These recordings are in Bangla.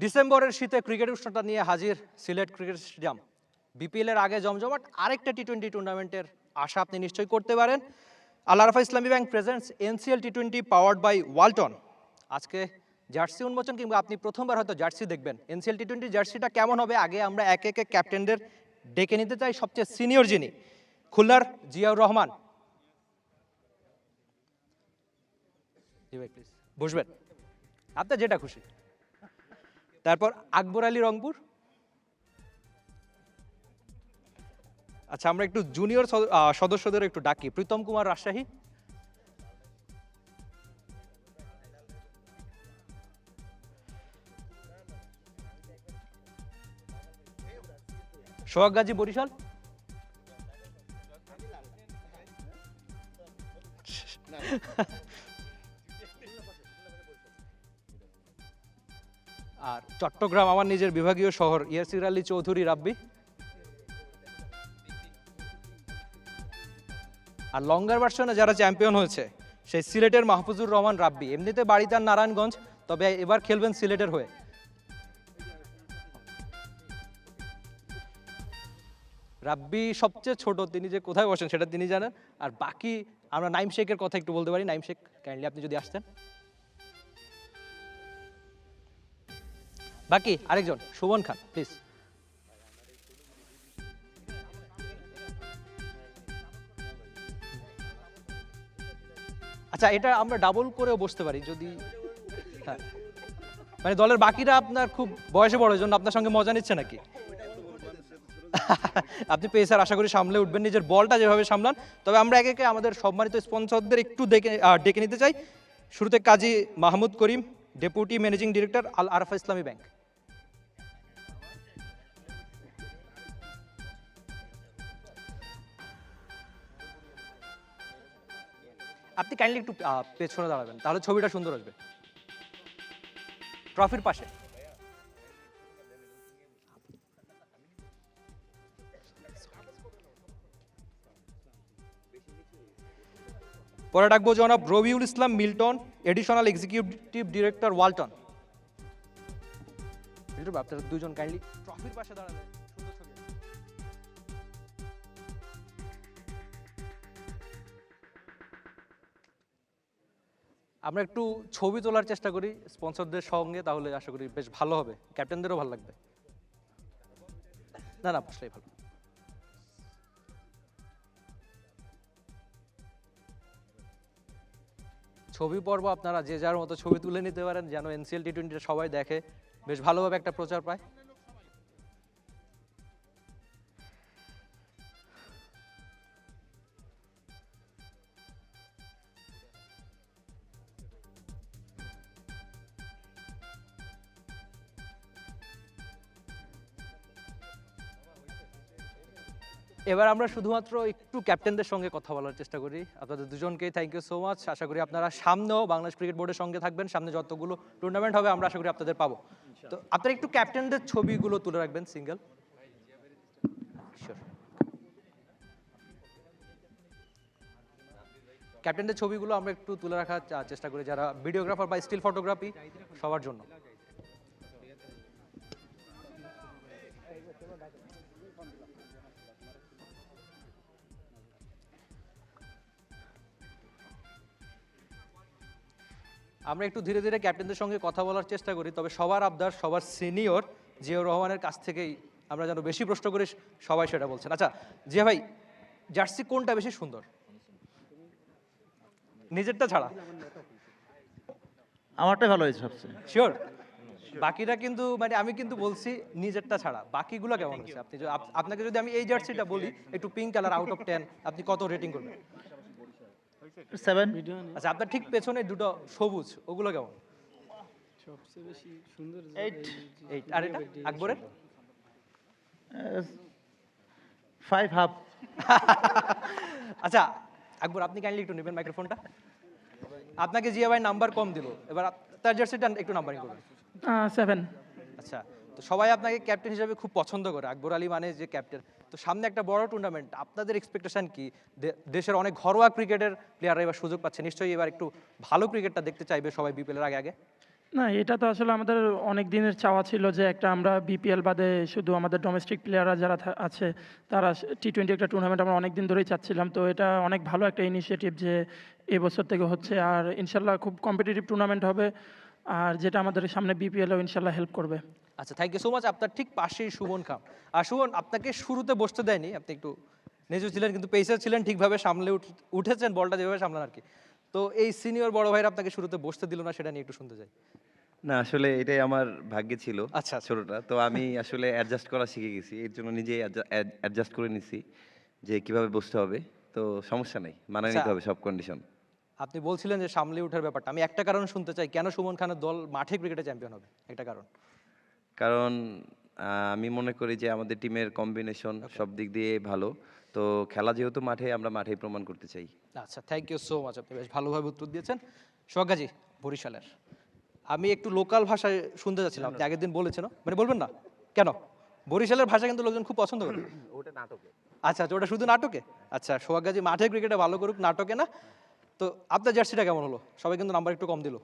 ডিসেম্বরের শীতে ক্রিকেট উষ্ণতা নিয়ে হাজির সিলেট ক্রিকেট স্টেডিয়াম। বিপিএল এর আগে জমজমাট আরেকটা টি টোয়েন্টি টুর্নামেন্টের আশা আপনি নিশ্চয়ই করতে পারেন। Al Arafa Islami bank presents NCL T twenty powered by Walton আজকে জার্সি উন্মোচন কিংবা আপনি প্রথমবার হয়তো জার্সি দেখবেন। এনসিএল টি টোয়েন্টি জার্সিটা কেমন হবে আগে আমরা একে একে ক্যাপ্টেনদের ডেকে নিতে চাই সবচেয়ে সিনিয়র যিনি। খুলনার জিয়াউর রহমান। বসবেন। আপনার যেটা খুশি। তারপর আকবর আলী রংপুর। আচ্ছা আমরা একটু জুনিয়র সদস্যদের একটু ডাকি। প্রীতম কুমার রাজশাহী। সোহাগ গাজী বরিশাল। আর চট্টগ্রাম আমার নিজের বিভাগীয় শহর, ইয়াসির আলী চৌধুরী রাব্বি। আর লঙ্গার ভার্সনে যারা চ্যাম্পিয়ন হয়েছে, সেই সিলেটের মাহফুজুর রহমান রাব্বি। এমনিতে বাড়ি তার নারায়ণগঞ্জ, তবে এবার খেলবেন সিলেটের হয়ে। রাব্বি সবচেয়ে ছোট, তিনি যে কোথায় বসেন সেটা তিনি জানেন। আর বাকি আমরা নাইম শেখের কথা একটু বলতে পারি। নাইম শেখ কাইন্ডলি আপনি যদি আসতেন। বাকি, আরেকজন, সুমন খান প্লিজ আচ্ছা এটা আমরা ডাবল করেও বসতে পারি, যদি হ্যাঁ। মানে দলের বাকিরা আপনার খুব বয়সে বড় জন্য আপনার সঙ্গে মজা নিচ্ছে নাকি? আপনি পেসার, আশা করি সামলে উঠবেন, নিজের বলটা যেভাবে সামলান। তবে আমরা একে একে আমাদের সম্মানিত স্পন্সরদের একটু ডেকে ডেকে নিতে চাই। শুরুতে Kazi Mahmud Karim, deputy managing director, Al Arafa Islami bank. আপনি কাইন্ডলি একটু পেছনে দাঁড়াবেন, তাহলে ছবিটা সুন্দর আসবে। ট্রফির পাশে। পরে ডাকবো জনাব Rabiul Islam Milton additional executive director Walton. দুজন কাইন্ডলি ট্রফির পাশে দাঁড়াবেন। আমরা একটু ছবি তোলার চেষ্টা করি স্পন্সরদের সঙ্গে, তাহলে আশা করি বেশ ভালো হবে। ক্যাপ্টেনদেরও ভালো লাগবে। না না, বসলেই ভালো। ছবি পর্ব আপনারা যে যার মতো ছবি তুলে নিতে পারেন, যেন এনসিএল টি টোয়েন্টিটা সবাই দেখে, বেশ ভালোভাবে একটা প্রচার পায়। এবার আমরা শুধুমাত্র একটু ক্যাপ্টেনদের সঙ্গে কথা বলার চেষ্টা করি। আপনাদের দুজনকেই থ্যাংক ইউ সো মাচ আশা করি আপনারা সামনেও বাংলাদেশ ক্রিকেট বোর্ডের সঙ্গে থাকবেন। সামনে যতগুলো টুর্নামেন্ট হবে, আমরা আশা করি আপনাদের পাবো। তো আপনারা একটু ক্যাপ্টেনদের ছবিগুলো তুলে রাখবেন সিঙ্গেল ক্যাপ্টেনদের ছবিগুলো আমরা একটু তুলে রাখার চেষ্টা করি যারা ভিডিওগ্রাফার বা স্টিল ফটোগ্রাফি সবার জন্য। আমরা একটু ধীরে ধীরে ক্যাপ্টেনদের সঙ্গে কথা বলার চেষ্টা করি তবে সবার আবদার সবার সিনিয়র জিয়াউর রহমানের কাছ থেকেই আমরা যেন বেশি প্রশ্ন করি সবাই সেটা বলছেন। আচ্ছা জিয়া ভাই জার্সি কোনটা বেশি সুন্দর? নিজেরটা ছাড়া। আমারটাই ভালো হয়েছে সবচেয়ে। শিওর বাকিটা কিন্তু মানে আমি কিন্তু বলছি নিজেরটা ছাড়া। বাকিগুলো কেমন হচ্ছে আপনি আপনাকে যদি আমি এই জার্সিটা বলি একটু pink colour out of ten আপনি কত রেটিং করবেন? সেভেন আচ্ছা আপনার ঠিক পেছনে দুটো সবুজ ওগুলো কেমন? সবচেয়ে বেশি সুন্দর এইট এই আর এটা? আকবরের? ফাইভ হাফ আচ্ছা আকবর আপনি কাইন্ডলি একটু নেবেন মাইক্রোফোনটা আপনাকে জিয়া ভাই নাম্বার কম দিল। এবার তার জার্সিটা একটু নাম্বারিং করবেন সেভেন আচ্ছা তো সবাই আপনাকে ক্যাপ্টেন হিসেবে খুব পছন্দ করে, আকবর আলী মানে যে ক্যাপ্টেন তো সামনে একটা বড় টুর্নামেন্ট আপনাদের এক্সপেকটেশন কি? দেশের অনেক ঘরোয়া ক্রিকেটের প্লেয়াররা এবার সুযোগ পাচ্ছে। নিশ্চয়ই এবার একটু ভালো ক্রিকেটটা দেখতে চাইবে সবাই বিপিএল এর আগে আগে? না, এটা তো আসলে আমাদের অনেক দিনের চাওয়া ছিল যে একটা আমরা বিপিএল বাদে শুধু আমাদের ডোমেস্টিক প্লেয়াররা যারা আছে, তারা টি টোয়েন্টি একটা টুর্নামেন্ট আমরা অনেক দিন ধরেই চাচ্ছিলাম। তো এটা অনেক ভালো একটা ইনিশিয়েটিভ যে এবছর থেকে হচ্ছে। আর ইনশাল্লাহ খুব কম্পিটিটিভ টুর্নামেন্ট হবে। আর যেটা আমাদের সামনে বিপিএলও ইনশাল্লাহ হেল্প করবে। আচ্ছা থ্যাংক ইউ সো মাচ আপনার ঠিক পাশেই সুমন খাম আর সুমন আপনাকে শুরুতে বসতে দেয়নি আপনি একটু নেজু ছিলেন কিন্তু পেসার ছিলেন ঠিকভাবে সামলে উঠেছেন বলটা যেভাবে সামলান আর কি। তো এই সিনিয়র বড় ভাইরা আপনাকে শুরুতে বসতে দিল না সেটা নিয়ে একটু শুনতে চাই। না আসলে এটাই আমার ভাগ্যে ছিল আচ্ছা, আচ্ছা। ছোটটা। তো আমি আসলে অ্যাডজাস্ট করা শিখে গেছি এর জন্য নিজে অ্যাডজাস্ট করে নিছি যে কীভাবে বসতে হবে। তো সমস্যা নেই মানে নিতে। হবে সব কন্ডিশন আপনি বলছিলেন যে সামলে ওঠার ব্যাপারটা আমি একটা কারণ শুনতে চাই কেন সুমন খানের দল মাঠে ক্রিকেটে চ্যাম্পিয়ন হবে? একটা কারণ। কারণ আমি মনে করি যে আমাদের টিমের কম্বিনেশন সব দিক দিয়ে ভালো। তো খেলা যেহেতু মাঠে আমরা মাঠেই প্রমাণ করতে চাই। আচ্ছা থ্যাংক ইউ সো মাচ আপনি বেশ ভালোভাবে উত্তর দিয়েছেন। সোহাগাজি বরিশালের। আমি একটু লোকাল ভাষায় শুনতে যাচ্ছিলাম আপনি আগের দিন বলেছেন মানে বলবেন না? কেন? বরিশালের ভাষা কিন্তু লোকজন খুব পছন্দ করে। ওটা নাটকে। আচ্ছা আচ্ছা ওটা শুধু নাটকে? আচ্ছা সোহাগাজি মাঠে ক্রিকেটে ভালো করুক নাটকে না। তো আপনার জার্সিটা কেমন হলো? সবাই কিন্তু নাম্বার একটু কম দিল।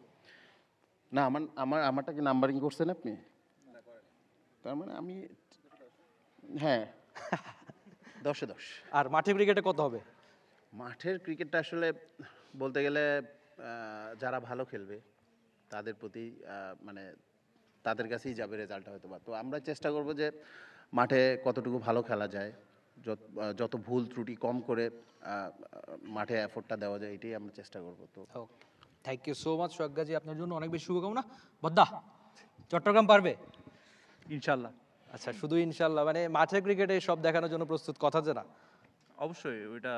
না আমার আমার আমারটা কি নাম্বারিং করছেন আপনি? তার মানে আমি হ্যাঁ। দশে দশ। আর মাঠে ক্রিকেটে কত হবে? মাঠের ক্রিকেটটা আসলে বলতে গেলে যারা ভালো খেলবে তাদের প্রতি মানে তাদের কাছেই যাবে রেজাল্টটা হয়তো বা তো আমরা চেষ্টা করব যে মাঠে কতটুকু ভালো খেলা যায় যত যত ভুল ত্রুটি কম করে মাঠে এফোর্টটা দেওয়া যায় এটাই আমরা চেষ্টা করব তো। Thank you so much Sohagji আপনার জন্য অনেক বেশি শুভকামনা। বদ্দা চট্টগ্রাম পারবে? ইনশাল্লাহ আচ্ছা শুধু ইনশাল্লাহ মানে মাঠে ক্রিকেটে সব দেখানোর জন্য প্রস্তুত কথা যে না? অবশ্যই ওইটা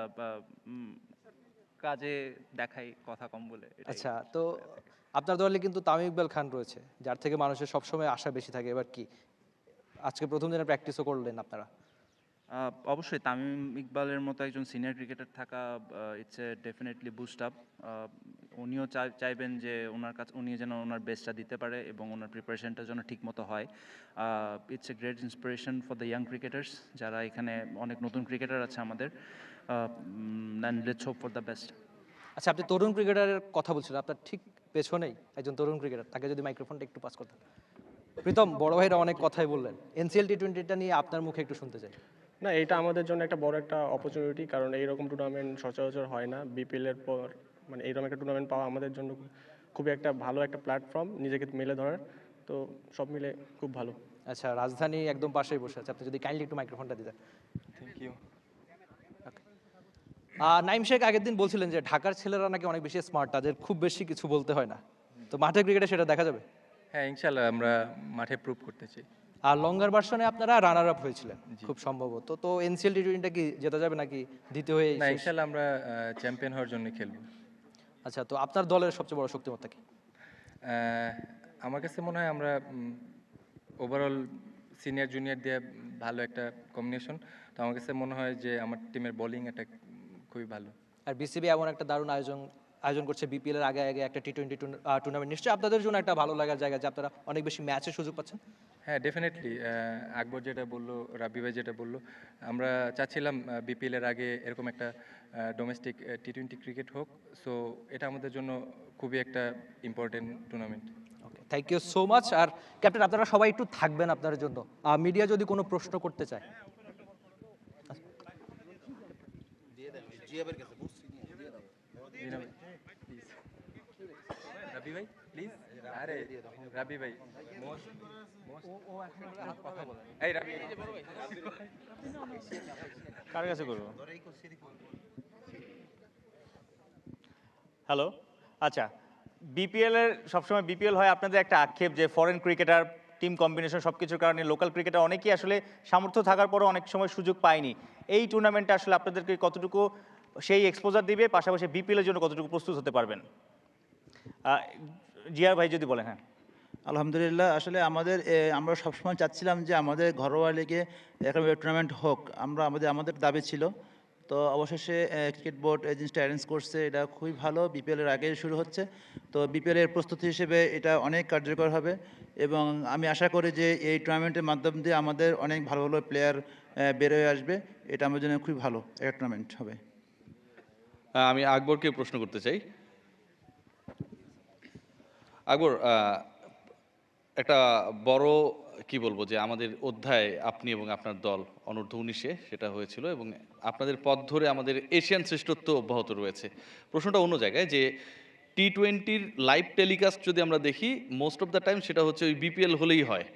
কাজে দেখাই কথা কম বলে আচ্ছা তো আপনার দলে কিন্তু তামিম ইকবাল খান রয়েছে যার থেকে মানুষের সবসময় আশা বেশি থাকে এবার কি? আজকে প্রথম দিনে প্র্যাকটিসও করলেন আপনারা? অবশ্যই তামিম ইকবালের মতো একজন সিনিয়র ক্রিকেটার থাকা it's a definitely boost up উনিও চাই- চাইবেন যে ওনার কাছে উনি যেন ওনার বেস্টটা দিতে পারে এবং ওনার প্রিপারেশনটা যেন ঠিক মতো হয় it's a great inspiration for the young cricketers যারা এখানে অনেক নতুন ক্রিকেটার আছে আমাদের। Let's hope for the best আচ্ছা আপনি তরুণ ক্রিকেটারের কথা বলছিলেন আপনার ঠিক পেছনেই একজন তরুণ ক্রিকেটার তাকে যদি মাইক্রোফোনটা একটু পাস করতেন। প্রীতম, বড় ভাইরা অনেক কথাই বললেন। এনসিএল টি টোয়েন্টিটা নিয়ে আপনার মুখে একটু শুনতে চাই। না এটা আমাদের জন্য একটা বড় একটা অপরচুনিটি কারণ এইরকম টুর্নামেন্ট সচরাচর হয় না। বিপিএল এর পর মানে এইরকম একটা টুর্নামেন্ট পাওয়া আমাদের জন্য খুবই একটা ভালো একটা প্ল্যাটফর্ম নিজেকে মেলে ধরার। তো সব মিলে খুব ভালো। আচ্ছা রাজধানী একদম পাশেই বসে আছে। আপনি যদি কাইন্ডলি একটু মাইক্রোফোনটা দিতেন। থ্যাংক ইউ নাইম শেখ আগের দিন বলছিলেন যে ঢাকার ছেলেরা নাকি অনেক বেশি স্মার্ট তাদের খুব বেশি কিছু বলতে হয় না। তো মাঠে ক্রিকেটে সেটা দেখা যাবে? হ্যাঁ ইনশাল্লাহ আমরা মাঠে প্রুভ করতে চাই। আর লঙ্গার ভার্সনে আপনারা রানার আপ হয়েছিলেন খুব সম্ভবত। তো এনসিএল টি টোয়েন্টিটা কি জেতা যাবে নাকি দ্বিতীয় হয়ে না ইনশাল্লাহ আমরা চ্যাম্পিয়ন হওয়ার জন্য খেলব। আচ্ছা তো আপনার দলের সবচেয়ে বড় শক্তিমত্তা কি? আমার কাছে মনে হয় আমরা ওভারঅল সিনিয়র জুনিয়র দিয়ে ভালো একটা কম্বিনেশন তো আমার কাছে মনে হয় যে আমার টিমের বোলিং একটা খুবই ভালো। আর বিসিবি এমন একটা দারুণ আয়োজন আয়োজন করছে বিপিএল এর আগে আগে একটা টি টোয়েন্টি টুর্নামেন্ট নিশ্চয়ই আপনাদের জন্য একটা ভালো লাগার জায়গা যে আপনারা অনেক বেশি ম্যাচের সুযোগ পাচ্ছেন। হ্যাঁ ডেফিনেটলি আকবর যেটা বলল রাব্বি ভাই যেটা বলল আমরা চাচ্ছিলাম বিপিএল এর আগে এরকম একটা ডোমেস্টিক টি টোয়েন্টি ক্রিকেট হোক সো এটা আমাদের জন্য খুবই একটা important tournament okay thank you so much R captain আপনারা সবাই একটু থাকবেন আপনার জন্য। মিডিয়া যদি কোনো প্রশ্ন করতে চায়। রাবি ভাই প্লিজ আরে রাবি ভাই। এই রাবি। কার কাছে করব? হ্যালো? আচ্ছা বিপিএল এর সবসময় বিপিএল হয় আপনাদের একটা আক্ষেপ যে ফরেন ক্রিকেটার টিম কম্বিনেশন সব কিছুর কারণে লোকাল ক্রিকেটার অনেকেই আসলে সামর্থ্য থাকার পরও অনেক সময় সুযোগ পায়নি। এই টুর্নামেন্টে আসলে আপনাদেরকে কতটুকু সেই এক্সপোজার দিবে? পাশাপাশি বিপিএল এর জন্য কতটুকু প্রস্তুত হতে পারবেন? জিয়ার ভাই যদি বলেন হ্যাঁ। আলহামদুলিল্লাহ, আসলে আমাদের আমরা সবসময় চাচ্ছিলাম যে আমাদের ঘরোয়া লিগে একটা টুর্নামেন্ট হোক, আমরা আমাদের আমাদের দাবি ছিল। তো অবশেষে ক্রিকেট বোর্ড এই জিনিসটা অ্যারেঞ্জ করছে। এটা খুবই ভালো। বিপিএল এর আগে শুরু হচ্ছে। তো বিপিএল এর প্রস্তুতি হিসেবে এটা অনেক কার্যকর হবে এবং আমি আশা করি যে এই টুর্নামেন্টের মাধ্যম দিয়ে আমাদের অনেক ভালো ভালো প্লেয়ার বের হয়ে আসবে। এটা আমার জন্য খুবই ভালো একটা টুর্নামেন্ট হবে। আমি আকবরকে প্রশ্ন করতে চাই। আকবর একটা বড়, কি বলব যে আমাদের অধ্যায় আপনি এবং আপনার দল অনূর্ধ্ব উনিশে সেটা হয়েছিল এবং আপনাদের পথ ধরে আমাদের এশিয়ান শ্রেষ্ঠত্ব অব্যাহত রয়েছে। প্রশ্নটা অন্য জায়গায় যে টি টোয়েন্টির লাইভ টেলিকাস্ট যদি আমরা দেখি মোস্ট অফ দ্য টাইম সেটা হচ্ছে ওই বিপিএল হলেই হয়।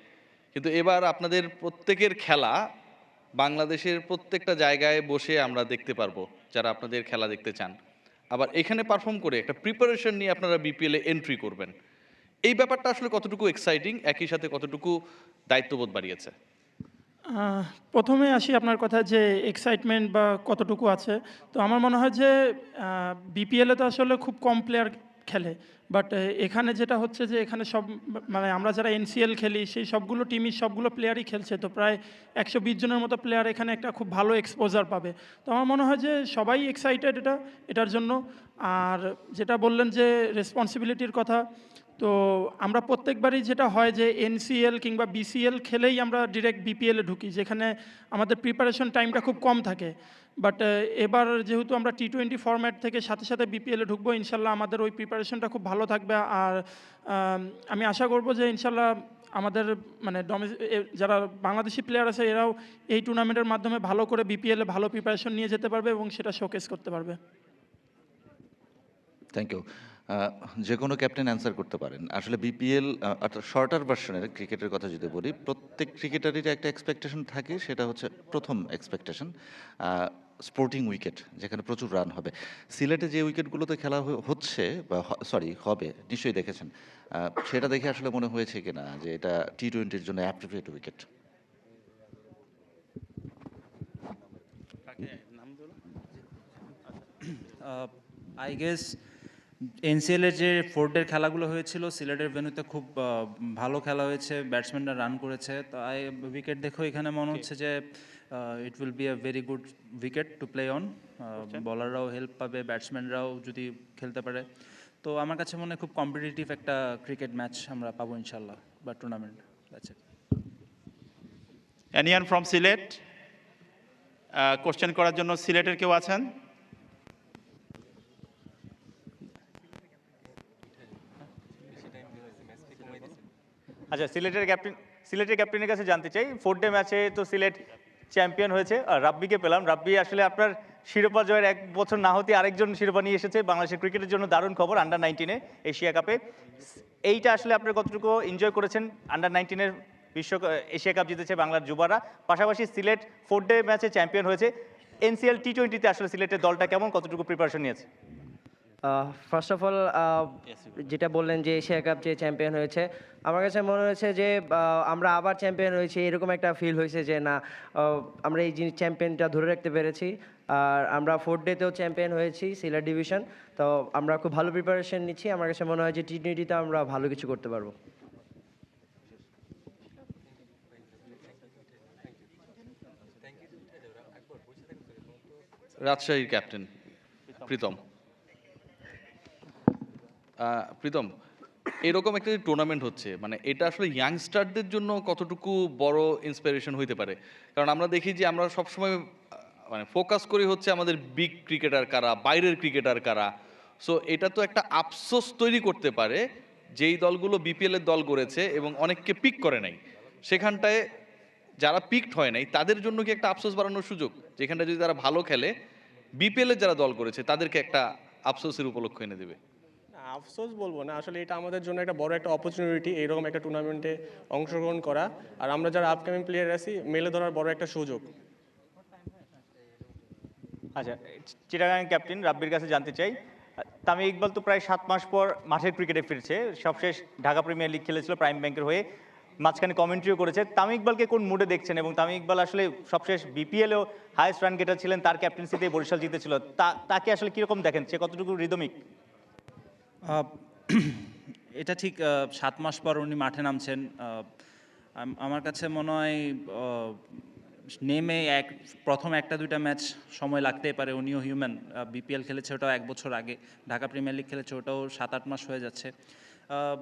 কিন্তু এবার আপনাদের প্রত্যেকের খেলা, বাংলাদেশের প্রত্যেকটা জায়গায় বসে আমরা দেখতে পারব, যারা আপনাদের খেলা দেখতে চান। আবার এখানে পারফর্ম করে একটা প্রিপারেশন নিয়ে আপনারা বিপিএলে এন্ট্রি করবেন। এই ব্যাপারটা আসলে কতটুকু এক্সাইটিং একই সাথে কতটুকু দায়িত্ববোধ বাড়িয়েছে? প্রথমে আসি আপনার কথা যে এক্সাইটমেন্ট বা কতটুকু আছে। তো আমার মনে হয় যে বিপিএলে তো আসলে খুব কম প্লেয়ার খেলে। বাট এখানে যেটা হচ্ছে যে, এখানে সব মানে আমরা যারা এনসিএল খেলি, সেই সবগুলো টিমই সবগুলো প্লেয়ারই খেলছে। তো প্রায় একশো বিশ জনের মতো প্লেয়ার এখানে একটা খুব ভালো এক্সপোজার পাবে। তো আমার মনে হয় যে, সবাই এক্সাইটেড এটা, এটার জন্য। আর যেটা বললেন যে রেসপন্সিবিলিটির কথা তো আমরা প্রত্যেকবারই যেটা হয় যে এনসিএল কিংবা বিসিএল খেলেই আমরা ডিরেক্ট বিপিএলে ঢুকি, যেখানে আমাদের প্রিপারেশন টাইমটা খুব কম থাকে। বাট এবার যেহেতু আমরা টি টোয়েন্টি ফরম্যাট থেকে সাথে সাথে বিপিএলে ঢুকবো, ইনশাল্লাহ আমাদের ওই প্রিপারেশনটা খুব ভালো থাকবে। আর, আমি আশা করব যে ইনশাল্লাহ আমাদের মানে যারা বাংলাদেশি প্লেয়ার আছে, এরাও এই টুর্নামেন্টের মাধ্যমে ভালো করে বিপিএলে ভালো প্রিপারেশন নিয়ে যেতে পারবে এবং সেটা শোকেস করতে পারবে। থ্যাংক ইউ যে কোনো ক্যাপ্টেন অ্যান্সার করতে পারেন। আসলে বিপিএল অর্থাৎ শর্টার ভার্সনের ক্রিকেটের কথা যদি বলি, প্রত্যেক ক্রিকেটারেরই একটা এক্সপেকটেশন থাকে, সেটা হচ্ছে প্রথম এক্সপেকটেশন স্পোর্টিং উইকেট যেখানে প্রচুর রান হবে। সিলেটে যে উইকেটগুলোতে খেলা হচ্ছে, বা সরি হবে, নিশ্চয়ই দেখেছেন সেটা দেখে আসলে মনে হয়েছে কিনা যে এটা টি টোয়েন্টির জন্য অ্যাপ্রোপ্রিয়েট উইকেট আই গেস এনসিএলের যে ফোর্ডের খেলাগুলো হয়েছিল সিলেটের ভেন্যুতে খুব ভালো খেলা হয়েছে ব্যাটসম্যানরা রান করেছে। তো আই উইকেট দেখো এখানে মনে হচ্ছে যে it will be a very good wicket to play on বলাররাও help পাবে ব্যাটসম্যানরাও যদি খেলতে পারে। তো আমার কাছে মনে হয় খুব কম্পিটিটিভ একটা ক্রিকেট ম্যাচ আমরা পাবো ইনশাল্লাহ বা tournament that's it anyone from Sylhet? Question করার জন্য সিলেটের কেউ আছেন? আচ্ছা সিলেটের ক্যাপ্টেন, সিলেটের ক্যাপ্টেনের কাছে জানতে চাই। ফোর ডে ম্যাচে তো সিলেট চ্যাম্পিয়ন হয়েছে আর রাব্বিকে পেলাম। রাব্বি আসলে আপনার শিরোপা জয়ের এক বছর না হতে আরেকজন শিরোপা নিয়ে এসেছে বাংলাদেশের ক্রিকেটের জন্য দারুণ খবর আন্ডার নাইনটিনে এশিয়া কাপে। এইটা আসলে আপনার কতটুকু এনজয় করেছেন? আন্ডার নাইনটিনের বিশ্ব এশিয়া কাপ জিতেছে বাংলার যুবারা। পাশাপাশি সিলেট ফোর ডে ম্যাচে চ্যাম্পিয়ন হয়েছে। এনসিএল টি টোয়েন্টিতে আসলে সিলেটের দলটা কেমন? কতটুকু প্রিপারেশন নিয়েছে? ফার্স্ট অফ অল যেটা বললেন যে এশিয়া কাপ যে চ্যাম্পিয়ন হয়েছে আমার কাছে মনে হয়েছে যে আমরা আবার চ্যাম্পিয়ন হয়েছি এরকম একটা ফিল হয়েছে যে না আমরা এই জিনিস চ্যাম্পিয়নটা ধরে রাখতে পেরেছি। আর আমরা ফোর্থ ডেতেও চ্যাম্পিয়ন হয়েছি সিলার ডিভিশন তো আমরা খুব ভালো প্রিপারেশন নিচ্ছি আমার কাছে মনে হয় যে টি টোয়েন্টিতে আমরা ভালো কিছু করতে পারব। রাজশাহীর ক্যাপ্টেন প্রীতম। প্রীতম, এরকম একটা টুর্নামেন্ট হচ্ছে মানে এটা আসলে ইয়াংস্টারদের জন্য কতটুকু বড় ইন্সপিরেশন হইতে পারে? কারণ আমরা দেখি যে আমরা সবসময় মানে ফোকাস করি হচ্ছে আমাদের বিগ ক্রিকেটার কারা, বাইরের ক্রিকেটার কারা। সো এটা তো একটা আফসোস তৈরি করতে পারে যেই দলগুলো বিপিএল এর দল গড়েছে এবং অনেককে পিক করে নাই। সেখানটায় যারা পিকড হয় নাই, তাদের জন্য কি একটা আফসোস বাড়ানোর সুযোগ? যেখানটা যদি তারা ভালো খেলে বিপিএল এর যারা দল করেছে, তাদেরকে একটা আফসোসের উপলক্ষ এনে দেবে। আফসোস বলব না, আসলে এটা আমাদের জন্য একটা বড় একটা অপরচুনিটি এইরকম একটা টুর্নামেন্টে অংশগ্রহণ করা। আর আমরা যারা আপকামিং প্লেয়ার আছি, মেলে ধরার বড় একটা সুযোগ। আচ্ছা চিটাগাং ক্যাপ্টেন রাব্বির কাছে জানতে চাই, তামিম ইকবাল তো প্রায় সাত মাস পর মাঠের ক্রিকেটে ফিরছে, সবশেষ ঢাকা প্রিমিয়ার লিগ খেলেছিল প্রাইম ব্যাংকের হয়ে, মাঝখানে কমেন্ট্রিও করেছে। তামিম ইকবালকে কোন মুডে দেখছেন? এবং তামিম ইকবাল আসলে সবশেষ বিপিএলেও হাইস্ট রান গেটার ছিলেন, তার ক্যাপ্টেন্সিতে বরিশাল জিতেছিল। তাকে আসলে কীরকম দেখেন? সে কতটুকু রিদমিক এটা ঠিক সাত মাস পর উনি মাঠে নামছেন। আমার কাছে মনে হয় নেমে এক, প্রথম একটা দুইটা ম্যাচ সময় লাগতেই পারে। উনিও হিউম্যান বিপিএল খেলেছে ওটাও এক বছর আগে। ঢাকা প্রিমিয়ার লিগ খেলেছে ওটাও সাত আট মাস হয়ে যাচ্ছে।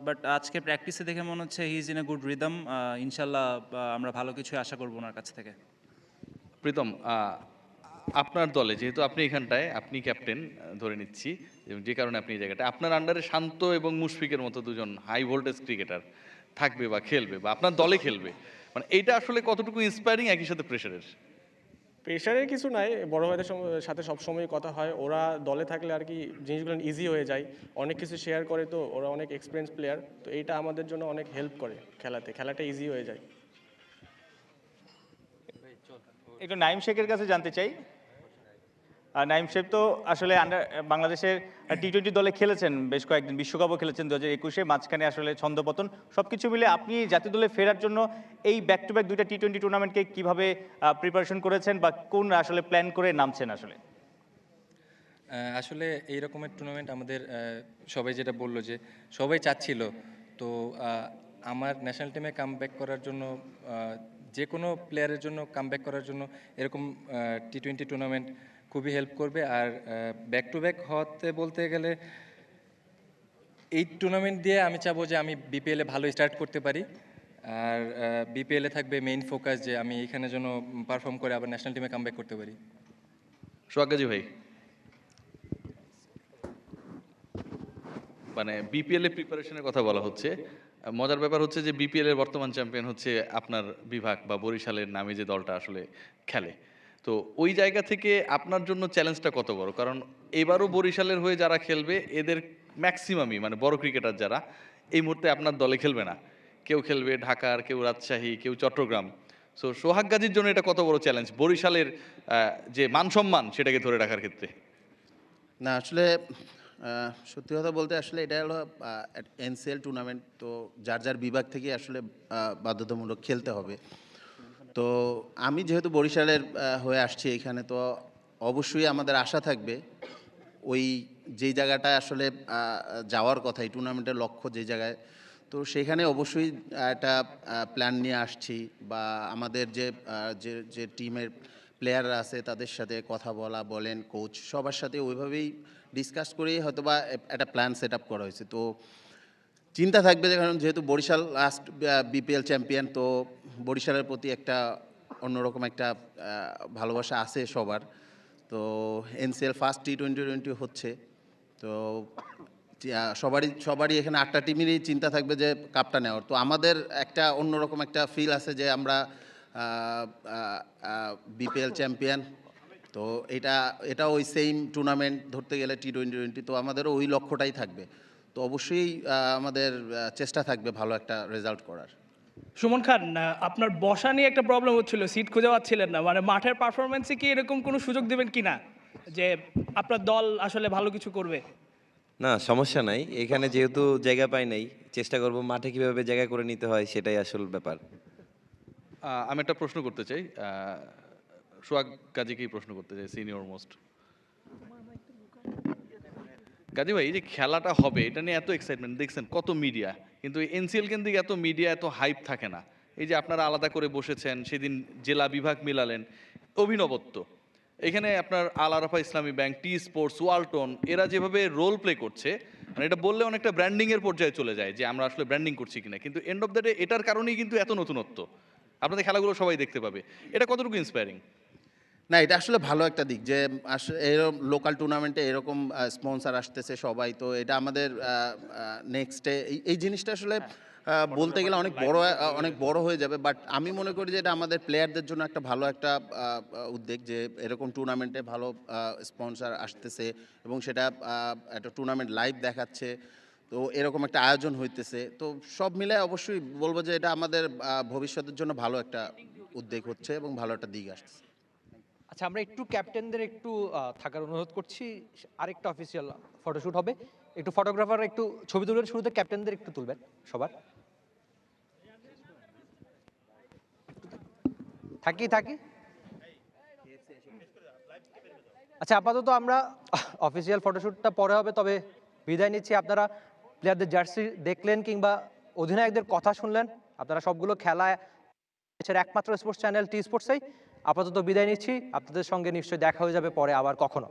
বাট আজকে প্র্যাকটিসে দেখে মনে হচ্ছে he is in a good rhythm ইনশাল্লাহ আমরা ভালো কিছু আশা করব ওনার কাছ থেকে। প্রীতম আপনার দলে যেহেতু আপনি এখানটায় আপনি ক্যাপ্টেন ধরে নিচ্ছি এবং যে কারণে আপনি এই জায়গাটা আপনার আন্ডারে শান্ত এবং মুশফিকের মতো দুজন হাই ভোল্টেজ ক্রিকেটার থাকবে বা খেলবে বা আপনার দলে খেলবে। মানে এইটা আসলে কতটুকু ইন্সপায়ারিং একই সাথে প্রেশারের প্রেশারের কিছু নাই বড় ভাইদের সাথে সবসময় কথা হয়। ওরা দলে থাকলে আর কি জিনিসগুলো ইজি হয়ে যায়। অনেক কিছু শেয়ার করে তো ওরা অনেক এক্সপিরিয়েন্স প্লেয়ার তো এইটা আমাদের জন্য অনেক হেল্প করে খেলাতে। খেলাটা ইজি হয়ে যায়। একটু নাইম শেখের কাছে জানতে চাই। নাইম শেখ তো আসলে আন্ডার বাংলাদেশের টি টোয়েন্টি দলে খেলেছেন, বেশ কয়েকদিন, বিশ্বকাপও খেলেছেন দু হাজার একুশে, মাঝখানে আসলে ছন্দপতন। সব কিছু মিলে আপনি জাতীয় দলে ফেরার জন্য এই ব্যাক টু ব্যাক দুইটা টি টোয়েন্টি টুর্নামেন্টকে কীভাবে প্রিপারেশন করেছেন বা কোন আসলে প্ল্যান করে নামছেন আসলে? আসলে এই রকমের টুর্নামেন্ট আমাদের সবাই যেটা বলল যে সবাই চাচ্ছিল, তো আমার ন্যাশনাল টিমে কাম করার জন্য যে কোনো প্লেয়ারের জন্য কাম করার জন্য এরকম টি টোয়েন্টি টুর্নামেন্ট খুবই হেল্প করবে। আর ব্যাক টু ব্যাক হতে বলতে গেলে এই টুর্নামেন্ট দিয়ে আমি চাবো যে আমি বিপিএলে ভালো স্টার্ট করতে পারি। আর বিপিএলে থাকবে মেইন ফোকাস যে আমি এখানে যেন পারফর্ম করে আবার ন্যাশনাল টিমে কাম করতে পারি। সোহাগাজি ভাই। মানে বিপিএল এর প্রিপারেশনের কথা বলা হচ্ছে। মজার ব্যাপার হচ্ছে যে বিপিএল এর বর্তমান চ্যাম্পিয়ন হচ্ছে আপনার বিভাগ বা বরিশালের নামে যে দলটা আসলে খেলে। তো ওই জায়গা থেকে আপনার জন্য চ্যালেঞ্জটা কত বড়? কারণ এবারও বরিশালের হয়ে যারা খেলবে, এদের ম্যাক্সিমামই মানে বড় ক্রিকেটার যারা, এই মুহূর্তে আপনার দলে খেলবে না। কেউ খেলবে ঢাকার, কেউ রাজশাহী, কেউ চট্টগ্রাম। সো সোহাগ গাজীর জন্য এটা কত বড় চ্যালেঞ্জ বরিশালের যে মান সম্মান সেটাকে ধরে রাখার ক্ষেত্রে। না, আসলে সত্যি কথা বলতে আসলে এটা হলো এনসিএল টুর্নামেন্ট তো যার যার বিভাগ থেকে আসলে বাধ্যতামূলক খেলতে হবে। তো আমি যেহেতু বরিশালের হয়ে আসছি এখানে, তো অবশ্যই আমাদের আশা থাকবে ওই যেই জায়গাটায় আসলে যাওয়ার কথা, এই টুর্নামেন্টের লক্ষ্য যে জায়গায়। তো সেখানে অবশ্যই একটা প্ল্যান নিয়ে আসছি বা আমাদের যে যে যে টিমের প্লেয়াররা আছে, তাদের সাথে কথা বলা, বলেন কোচ সবার সাথে ওইভাবেই ডিসকাস করেই হয়তো বা একটা প্ল্যান সেট আপ করা হয়েছে। তো চিন্তা থাকবে যে কারণ যেহেতু বরিশাল লাস্ট বিপিএল চ্যাম্পিয়ন তো বরিশালের প্রতি একটা অন্যরকম একটা ভালোবাসা আছে সবার। তো NCL first T twenty twenty হচ্ছে। তো সবারই সবারই এখানে আটটা টিমেরই চিন্তা থাকবে যে কাপটা নেওয়ার। তো আমাদের একটা অন্যরকম একটা ফিল আছে যে আমরা বিপিএল চ্যাম্পিয়ন তো এটা এটা ওই সেম টুর্নামেন্ট ধরতে গেলে টি টোয়েন্টি টোয়েন্টি তো আমাদেরও ওই লক্ষ্যটাই থাকবে। তো অবশ্যই আমাদের চেষ্টা থাকবে ভালো একটা রেজাল্ট করার। সুমন খান আপনার বসা নিয়ে একটা প্রবলেম হচ্ছিল সিট খুঁজে পাচ্ছিলেন না। মানে মাঠের পারফরমেন্সে কি এরকম কোনো সুযোগ দেবেন কি না? যে আপনার দল আসলে ভালো কিছু করবে? না সমস্যা নাই। এখানে যেহেতু জায়গা পাই নাই চেষ্টা করব মাঠে কীভাবে জায়গা করে নিতে হয় সেটাই আসল ব্যাপার। আমি একটা প্রশ্ন করতে চাই। সোহাগ গাজীকেই প্রশ্ন করতে চাই সিনিয়র মোস্ট গাজী ভাই, এই যে খেলাটা হবে, এটা নিয়ে এত এক্সাইটমেন্ট দেখছেন কত মিডিয়া কিন্তু এনসিএল কেন্দ্রিক এত মিডিয়া এত হাইপ থাকে না। এই যে আপনারা আলাদা করে বসেছেন, সেদিন জেলা বিভাগ মিলালেন, অভিনবত্ব। এখানে আপনার আল Arafa Islami bank, T Sports, Walton, এরা যেভাবে রোল প্লে করছে মানে এটা বললে অনেকটা ব্র্যান্ডিংয়ের পর্যায়ে চলে যায়, যে আমরা আসলে ব্র্যান্ডিং করছি কিনা। কিন্তু এন্ড অফ দ্য ডে এটার কারণেই কিন্তু এত নতুনত্ব। আপনাদের খেলাগুলো সবাই দেখতে পাবে। এটা কতটুকু ইন্সপায়ারিং না এটা আসলে ভালো একটা দিক যে এরকম লোকাল টুর্নামেন্টে এরকম স্পন্সর আসতেছে সবাই তো এটা আমাদের নেক্সটে এই জিনিসটা আসলে বলতে গেলে অনেক বড় অনেক বড় হয়ে যাবে বাট আমি মনে করি যে এটা আমাদের প্লেয়ারদের জন্য একটা ভালো একটা উদ্যোগ যে এরকম টুর্নামেন্টে ভালো স্পন্সর আসতেছে এবং সেটা একটা টুর্নামেন্ট লাইভ দেখাচ্ছে তো এরকম একটা আয়োজন হইতেছে তো সব মিলে অবশ্যই বলব যে এটা আমাদের ভবিষ্যতের জন্য ভালো একটা উদ্যোগ হচ্ছে এবং ভালো একটা দিক আসছে। আচ্ছা আমরা একটু ক্যাপ্টেনদের একটু থাকার অনুরোধ করছি। আরেকটা অফিসিয়াল ফটোশ্যুট হবে। একটু ফটোগ্রাফার একটু ছবি তুলবেন, শুরুতে ক্যাপ্টেনদের একটু তুলবেন সবার। থাকি থাকি। আচ্ছা আপাতত আমরা অফিসিয়াল ফটোশ্যুটটা পরে হবে, তবে বিদায় নিচ্ছি। আপনারা প্লেয়ারদের জার্সি দেখলেন কিংবা অধিনায়কদের কথা শুনলেন, আপনারা সবগুলো খেলায় দেশের একমাত্র স্পোর্টস চ্যানেল টি স্পোর্টসেই আপাতত বিদায় নিচ্ছি। আপনাদের সঙ্গে নিশ্চয়ই দেখা হয়ে যাবে পরে আবার কখনো।